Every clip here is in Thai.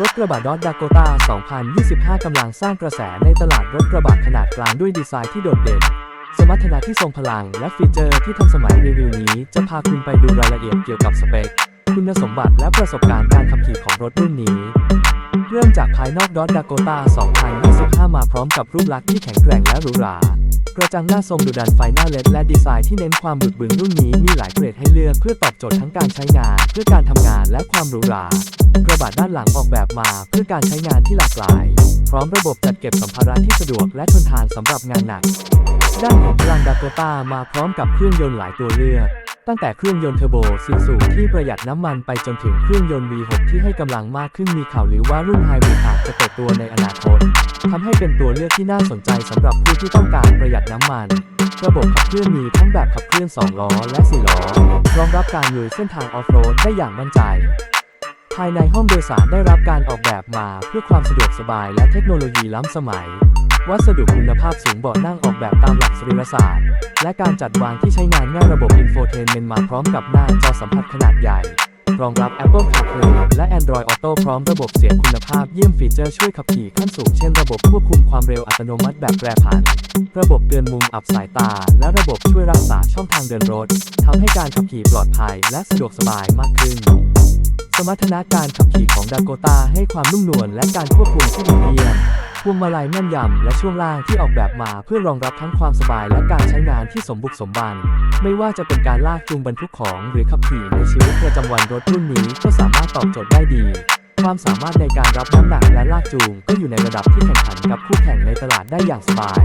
รถกระบะดอ t ด a โกตา2025 กำลังสร้างกระแสในตลาดรถกระบะขนาดกลางด้วยดีไซน์ที่โดดเด่น สมรรถนะที่ทรงพลัง และฟีเจอร์ที่ทันสมัยรีวิวนี้ จะพาคุณไปดูรายละเอียดเกี่ยวกับสเปค คุณสมบัติและประสบการณ์การขับขี่ของรถรุ่นนี้ เริ่มจากภายนอกดอ t ด a โกตา2025 มาพร้อมกับรูปลักษณ์ที่แข็งแกร่งและหรูหรากระจังหน้าทรงดุดันไฟหน้าเลดและดีไซน์ที่เน้นความบึกบึนรุ่นนี้มีหลายเกรดให้เลือกเพื่อตอบโจทย์ทั้งการใช้งาน เพื่อการทำงานและความหรูหรา กระบะด้านหลังออกแบบมาเพื่อการใช้งานที่หลากหลาย พร้อมระบบจัดเก็บสัมภาระที่สะดวกและทนทานสำหรับงานหนัก ด้านของพลังดาโกต้ามาพร้อมกับเครื่องยนต์หลายตัวเลือกตั้งแต่เครื่องยนต์เทอร์โบสีสูงที่ประหยัดน้ำมันไปจนถึงเครื่องยนต์ V6 ที่ให้กำลังมากขึ้นมีข่าวลือว่ารุ่นไฮบริดอาจจะเปิดตัวในอนาคตทำให้เป็นตัวเลือกที่น่าสนใจสำหรับผู้ที่ต้องการประหยัดน้ำมัน ระบบขับเคลื่อนมีทั้งแบบขับเคลื่อน 2 ล้อและ 4 ล้อ รองรับการลุยเส้นทางออฟโรดได้อย่างมั่นใจ ภายในห้องโดยสารได้รับการออกแบบมาเพื่อความสะดวกสบายและเทคโนโลยีล้ำสมัย วัสดุคุณภาพสูงเบาะนั่งออกแบบตามหลักสรีรศาสตร์ และการจัดวางที่ใช้งานง่ายระบบอินโฟเทนเมนต์มาพร้อมกับหน้าจอสัมผัสขนาดใหญ่ รองรับ Apple CarPlay และ Android Auto พร้อมระบบเสียงคุณภาพเยี่ยมฟีเจอร์ช่วยขับขี่ขั้นสูงเช่นระบบควบคุมความเร็วอัตโนมัติแบบแปรผัน ระบบเตือนมุมอับสายตา และระบบช่วยรักษาช่องทางเดินรถทำให้การขับขี่ปลอดภัย และสะดวกสบายมากขึ้น สมรรถนะการขับขี่ของด a โกตาให้ความนุ่มนวลและการควบคุมที่ดีเยี่ยมพวงมาลัยแม่นยำและช่วงล่างที่ออกแบบมาเพื่อรองรับทั้งความสบายและการใช้งานที่สมบุกสมบัน ไม่ว่าจะเป็นการลากจูงบรรทุกของหรือขับขี่ในชีวิตประจำวันรถรุ่นนี้ก็สามารถตอบโจทย์ได้ดี ความสามารถในการรับน้ำหนักและลากจูงก็อยู่ในระดับที่แข่งขันกับคู่แข่งในตลาดได้อย่างสบาย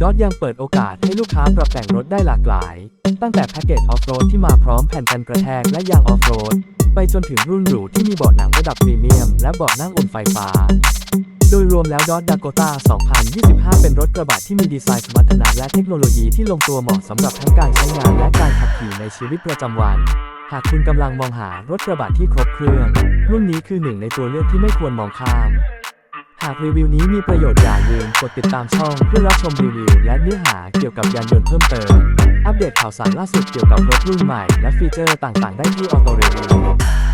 ดอทยังเปิดโอกาสให้ลูกค้าปรับแต่งรถได้หลากหลาย ตั้งแต่แพ็กเกจออฟโรดที่มาพร้อมแผ่นกันกระแทกและยางออฟโรด ไปจนถึงรุ่นหรูที่มีเบาะหนังระดับพรีเมียม และเบาะนั่งอุ่นไฟฟ้า โดยรวมแล้วดอ t ดาโกตา2025 เป็นรถกระบะที่มีดีไซน์สมรรถนะและเทคโนโลยีที่ลงตัวเหมาะสำหรับทั้งการใช้งานและการขับขี่ในชีวิตประจำวัน หากคุณกำลังมองหารถกระบะที่ครบเครื่อง รุ่นนี้คือหนึ่งในตัวเลือกที่ไม่ควรมองข้ามากรีวิวนี้มีประโยชน์อย่าลืมกดติดตามช่องเพื่อรับชมรีวิว และเนื้อหาเกี่ยวกับยานยนต์เพิ่มเติม อัปเดตข่าวสารล่าสุดเกี่ยวกับรถรุ่นใหม่ และฟีเจอร์ต่างๆ ได้ที่ออโตเรวิว